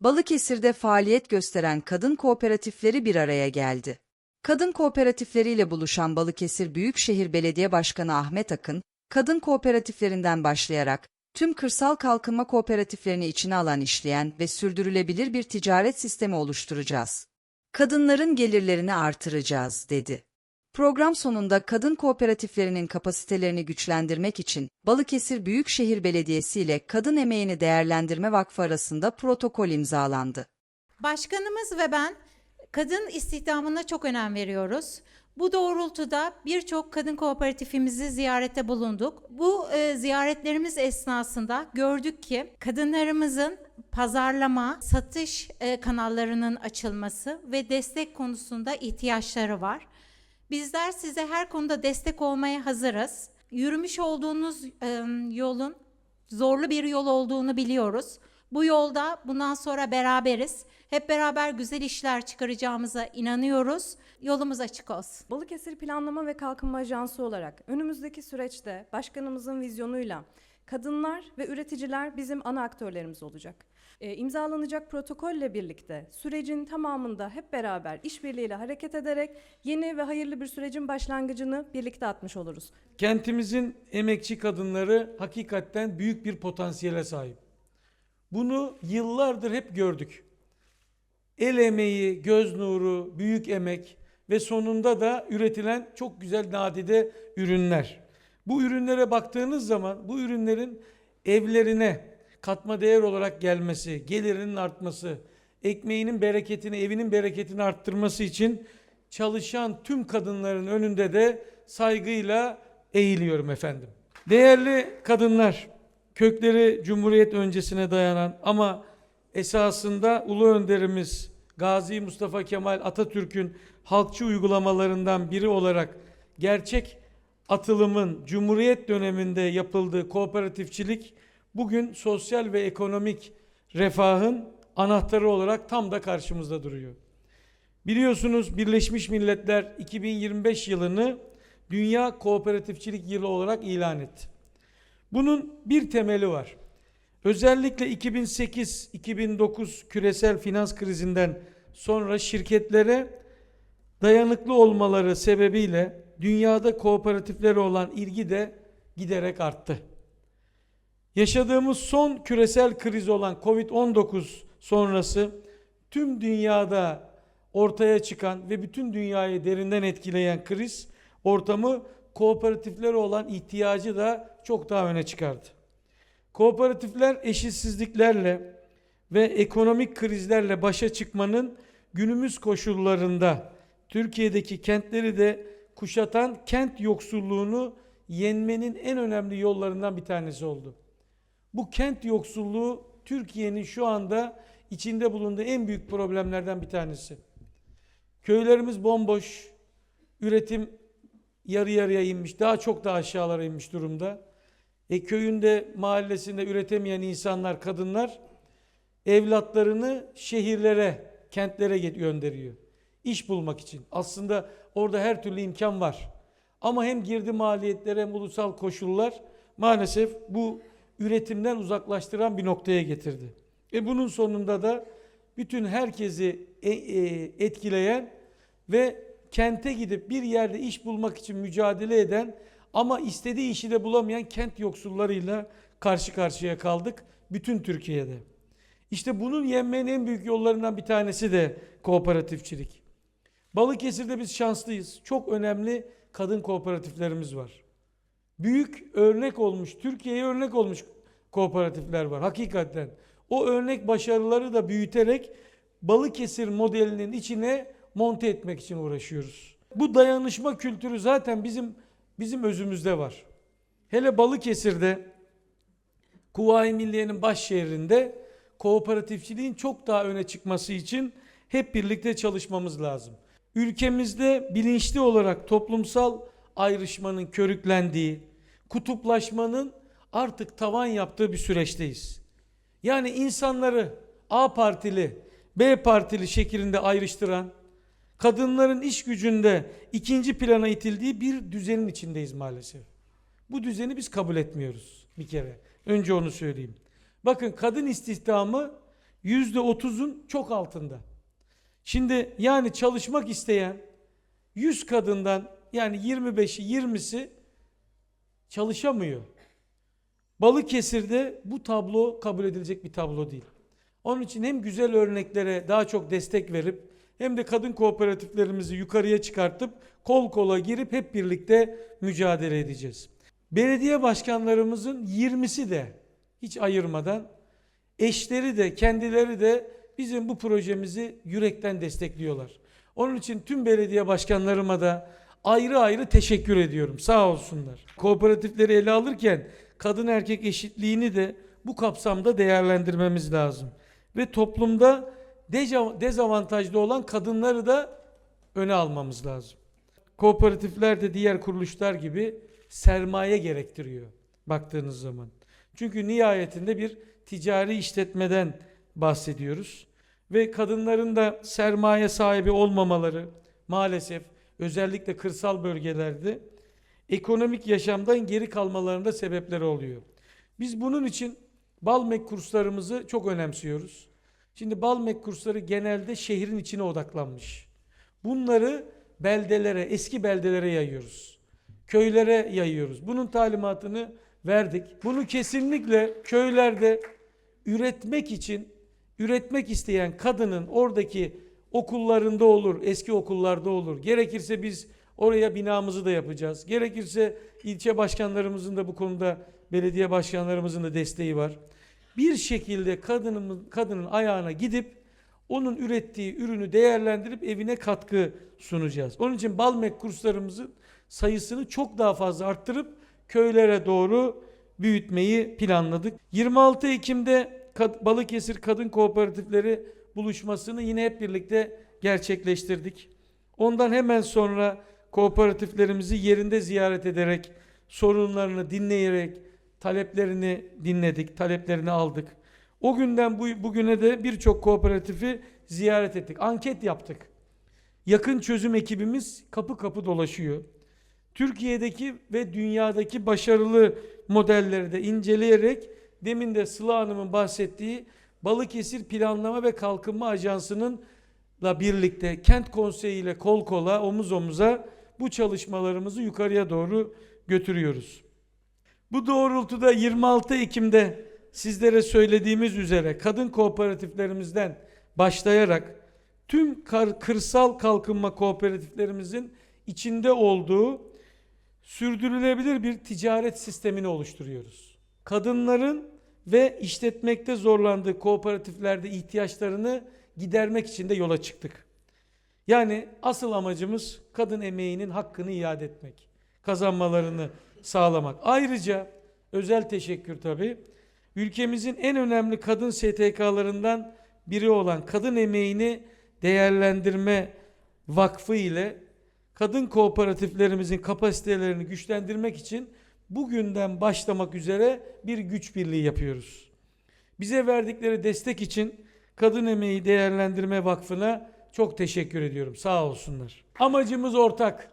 Balıkesir'de faaliyet gösteren kadın kooperatifleri bir araya geldi. Kadın kooperatifleriyle buluşan Balıkesir Büyükşehir Belediye Başkanı Ahmet Akın, kadın kooperatiflerinden başlayarak tüm kırsal kalkınma kooperatiflerini içine alan işleyen ve sürdürülebilir bir ticaret sistemi oluşturacağız. Kadınların gelirlerini artıracağız, dedi. Program sonunda kadın kooperatiflerinin kapasitelerini güçlendirmek için Balıkesir Büyükşehir Belediyesi ile Kadın Emeğini Değerlendirme Vakfı arasında protokol imzalandı. Başkanımız ve ben kadın istihdamına çok önem veriyoruz. Bu doğrultuda birçok kadın kooperatifimizi ziyarette bulunduk. Bu e, ziyaretlerimiz esnasında gördük ki kadınlarımızın pazarlama, satış e, kanallarının açılması ve destek konusunda ihtiyaçları var. Bizler size her konuda destek olmaya hazırız. Yürümüş olduğunuz e, yolun zorlu bir yol olduğunu biliyoruz. Bu yolda bundan sonra beraberiz. Hep beraber güzel işler çıkaracağımıza inanıyoruz. Yolumuz açık olsun. Balıkesir Planlama ve Kalkınma Ajansı olarak önümüzdeki süreçte başkanımızın vizyonuyla kadınlar ve üreticiler bizim ana aktörlerimiz olacak. Ee, imzalanacak protokolle birlikte sürecin tamamında hep beraber işbirliğiyle hareket ederek yeni ve hayırlı bir sürecin başlangıcını birlikte atmış oluruz. Kentimizin emekçi kadınları hakikaten büyük bir potansiyele sahip. Bunu yıllardır hep gördük. El emeği, göz nuru, büyük emek ve sonunda da üretilen çok güzel nadide ürünler. Bu ürünlere baktığınız zaman bu ürünlerin evlerine katma değer olarak gelmesi, gelirinin artması, ekmeğinin bereketini, evinin bereketini arttırması için çalışan tüm kadınların önünde de saygıyla eğiliyorum efendim. Değerli kadınlar, kökleri Cumhuriyet öncesine dayanan ama esasında Ulu Önderimiz Gazi Mustafa Kemal Atatürk'ün halkçı uygulamalarından biri olarak gerçek atılımın Cumhuriyet döneminde yapıldığı kooperatifçilik bugün sosyal ve ekonomik refahın anahtarı olarak tam da karşımızda duruyor. Biliyorsunuz Birleşmiş Milletler 2025 yılını Dünya Kooperatifçilik Yılı olarak ilan etti. Bunun bir temeli var. Özellikle 2008-2009 küresel finans krizinden sonra şirketlere dayanıklı olmaları sebebiyle dünyada kooperatiflere olan ilgi de giderek arttı. Yaşadığımız son küresel kriz olan Covid-19 sonrası tüm dünyada ortaya çıkan ve bütün dünyayı derinden etkileyen kriz ortamı kooperatiflere olan ihtiyacı da çok daha öne çıkardı. Kooperatifler eşitsizliklerle ve ekonomik krizlerle başa çıkmanın günümüz koşullarında Türkiye'deki kentleri de kuşatan kent yoksulluğunu yenmenin en önemli yollarından bir tanesi oldu. Bu kent yoksulluğu Türkiye'nin şu anda içinde bulunduğu en büyük problemlerden bir tanesi. Köylerimiz bomboş, üretim yarı yarıya inmiş, daha çok daha aşağılara inmiş durumda. E köyünde, mahallesinde üretemeyen insanlar, kadınlar evlatlarını şehirlere, kentlere gönderiyor. İş bulmak için. Aslında orada her türlü imkan var. Ama hem girdi maliyetleri hem ulusal koşullar maalesef bu üretimden uzaklaştıran bir noktaya getirdi. Ve bunun sonunda da bütün herkesi e- e- etkileyen ve kente gidip bir yerde iş bulmak için mücadele eden ama istediği işi de bulamayan kent yoksullarıyla karşı karşıya kaldık bütün Türkiye'de. İşte bunun yenmenin en büyük yollarından bir tanesi de kooperatifçilik. Balıkesir'de biz şanslıyız. Çok önemli kadın kooperatiflerimiz var. Büyük örnek olmuş, Türkiye'ye örnek olmuş kooperatifler var hakikaten. O örnek başarıları da büyüterek Balıkesir modelinin içine monte etmek için uğraşıyoruz. Bu dayanışma kültürü zaten bizim bizim özümüzde var. Hele Balıkesir'de Kuvayi Milliye'nin baş şehrinde kooperatifçiliğin çok daha öne çıkması için hep birlikte çalışmamız lazım. Ülkemizde bilinçli olarak toplumsal ayrışmanın körüklendiği, kutuplaşmanın artık tavan yaptığı bir süreçteyiz. Yani insanları A partili, B partili şeklinde ayrıştıran, kadınların iş gücünde ikinci plana itildiği bir düzenin içindeyiz maalesef. Bu düzeni biz kabul etmiyoruz bir kere. Önce onu söyleyeyim. Bakın kadın istihdamı %30'un çok altında. Şimdi yani çalışmak isteyen 100 kadından yani 25'i 20'si çalışamıyor. Balıkesir'de bu tablo kabul edilecek bir tablo değil. Onun için hem güzel örneklere daha çok destek verip hem de kadın kooperatiflerimizi yukarıya çıkartıp kol kola girip hep birlikte mücadele edeceğiz. Belediye başkanlarımızın 20'si de hiç ayırmadan eşleri de kendileri de bizim bu projemizi yürekten destekliyorlar. Onun için tüm belediye başkanlarıma da ayrı ayrı teşekkür ediyorum. Sağ olsunlar. Kooperatifleri ele alırken kadın erkek eşitliğini de bu kapsamda değerlendirmemiz lazım. Ve toplumda dezavantajlı olan kadınları da öne almamız lazım. Kooperatifler de diğer kuruluşlar gibi sermaye gerektiriyor baktığınız zaman. Çünkü nihayetinde bir ticari işletmeden bahsediyoruz. Ve kadınların da sermaye sahibi olmamaları maalesef özellikle kırsal bölgelerde ekonomik yaşamdan geri kalmalarında sebepleri oluyor. Biz bunun için Balmek kurslarımızı çok önemsiyoruz. Şimdi Balmek kursları genelde şehrin içine odaklanmış. Bunları beldelere, eski beldelere yayıyoruz. Köylere yayıyoruz. Bunun talimatını verdik. Bunu kesinlikle köylerde üretmek için üretmek isteyen kadının oradaki okullarında olur, eski okullarda olur. Gerekirse biz oraya binamızı da yapacağız. Gerekirse ilçe başkanlarımızın da bu konuda belediye başkanlarımızın da desteği var. Bir şekilde kadının kadının ayağına gidip onun ürettiği ürünü değerlendirip evine katkı sunacağız. Onun için Balmek kurslarımızın sayısını çok daha fazla arttırıp köylere doğru büyütmeyi planladık. 26 Ekim'de Balıkesir Kadın Kooperatifleri buluşmasını yine hep birlikte gerçekleştirdik. Ondan hemen sonra kooperatiflerimizi yerinde ziyaret ederek, sorunlarını dinleyerek, taleplerini dinledik, taleplerini aldık. O günden bu, bugüne de birçok kooperatifi ziyaret ettik. Anket yaptık. Yakın çözüm ekibimiz kapı kapı dolaşıyor. Türkiye'deki ve dünyadaki başarılı modelleri de inceleyerek demin de Sıla Hanım'ın bahsettiği Balıkesir Planlama ve Kalkınma Ajansı'nın la birlikte kent konseyi ile kol kola omuz omuza bu çalışmalarımızı yukarıya doğru götürüyoruz. Bu doğrultuda 26 Ekim'de sizlere söylediğimiz üzere kadın kooperatiflerimizden başlayarak tüm kırsal kalkınma kooperatiflerimizin içinde olduğu sürdürülebilir bir ticaret sistemini oluşturuyoruz. Kadınların ve işletmekte zorlandığı kooperatiflerde ihtiyaçlarını gidermek için de yola çıktık. Yani asıl amacımız kadın emeğinin hakkını iade etmek, kazanmalarını sağlamak. Ayrıca özel teşekkür tabii. Ülkemizin en önemli kadın STK'larından biri olan Kadın Emeğini Değerlendirme Vakfı ile kadın kooperatiflerimizin kapasitelerini güçlendirmek için bugünden başlamak üzere bir güç birliği yapıyoruz. Bize verdikleri destek için Kadın Emeği Değerlendirme Vakfı'na çok teşekkür ediyorum. Sağ olsunlar. Amacımız ortak.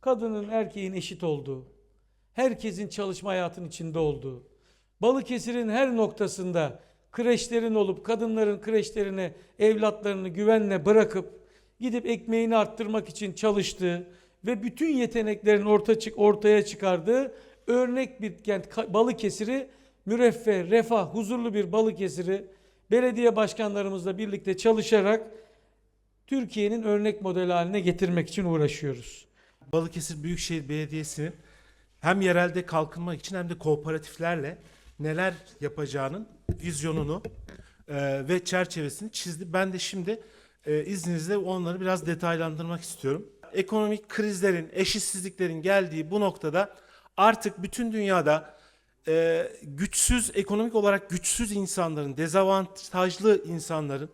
Kadının erkeğin eşit olduğu, herkesin çalışma hayatının içinde olduğu, Balıkesir'in her noktasında kreşlerin olup kadınların kreşlerine evlatlarını güvenle bırakıp gidip ekmeğini arttırmak için çalıştığı ve bütün yeteneklerin orta ortaya çıkardığı örnek bir kent Balıkesir'i müreffeh, refah, huzurlu bir Balıkesir'i belediye başkanlarımızla birlikte çalışarak Türkiye'nin örnek modeli haline getirmek için uğraşıyoruz. Balıkesir Büyükşehir Belediyesi'nin hem yerelde kalkınmak için hem de kooperatiflerle neler yapacağının vizyonunu e, ve çerçevesini çizdi. Ben de şimdi e, izninizle onları biraz detaylandırmak istiyorum. Ekonomik krizlerin, eşitsizliklerin geldiği bu noktada artık bütün dünyada e, güçsüz, ekonomik olarak güçsüz insanların, dezavantajlı insanların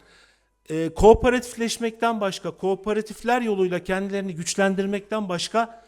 e, kooperatifleşmekten başka, kooperatifler yoluyla kendilerini güçlendirmekten başka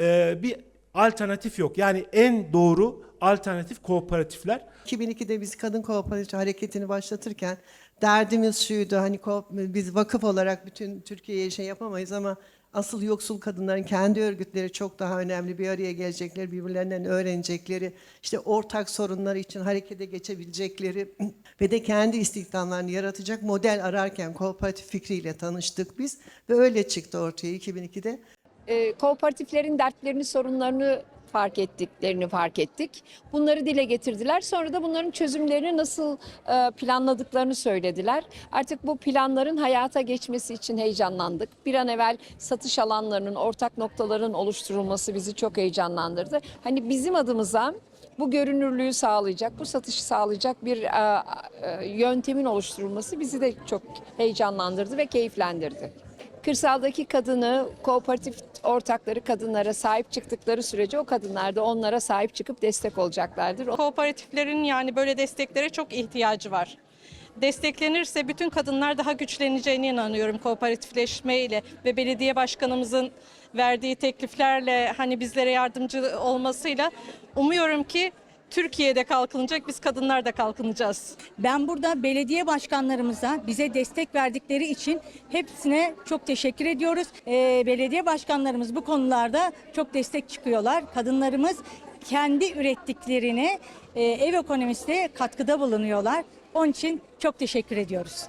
e, bir alternatif yok. Yani en doğru alternatif kooperatifler. 2002'de biz kadın kooperatif hareketini başlatırken derdimiz şuydu hani biz vakıf olarak bütün Türkiye'ye şey yapamayız ama asıl yoksul kadınların kendi örgütleri çok daha önemli. Bir araya gelecekleri, birbirlerinden öğrenecekleri, işte ortak sorunlar için harekete geçebilecekleri ve de kendi istihdamlarını yaratacak model ararken kooperatif fikriyle tanıştık biz ve öyle çıktı ortaya 2002'de. e, kooperatiflerin dertlerini, sorunlarını fark ettiklerini fark ettik. Bunları dile getirdiler. Sonra da bunların çözümlerini nasıl e, planladıklarını söylediler. Artık bu planların hayata geçmesi için heyecanlandık. Bir an evvel satış alanlarının, ortak noktaların oluşturulması bizi çok heyecanlandırdı. Hani bizim adımıza bu görünürlüğü sağlayacak, bu satışı sağlayacak bir e, e, yöntemin oluşturulması bizi de çok heyecanlandırdı ve keyiflendirdi. Kırsaldaki kadını kooperatif ortakları kadınlara sahip çıktıkları sürece o kadınlar da onlara sahip çıkıp destek olacaklardır. Kooperatiflerin yani böyle desteklere çok ihtiyacı var. Desteklenirse bütün kadınlar daha güçleneceğine inanıyorum kooperatifleşme ile ve belediye başkanımızın verdiği tekliflerle hani bizlere yardımcı olmasıyla umuyorum ki Türkiye'de kalkınacak biz kadınlar da kalkınacağız. Ben burada belediye başkanlarımıza bize destek verdikleri için hepsine çok teşekkür ediyoruz. Ee, belediye başkanlarımız bu konularda çok destek çıkıyorlar. Kadınlarımız kendi ürettiklerini e, ev ekonomisine katkıda bulunuyorlar. Onun için çok teşekkür ediyoruz.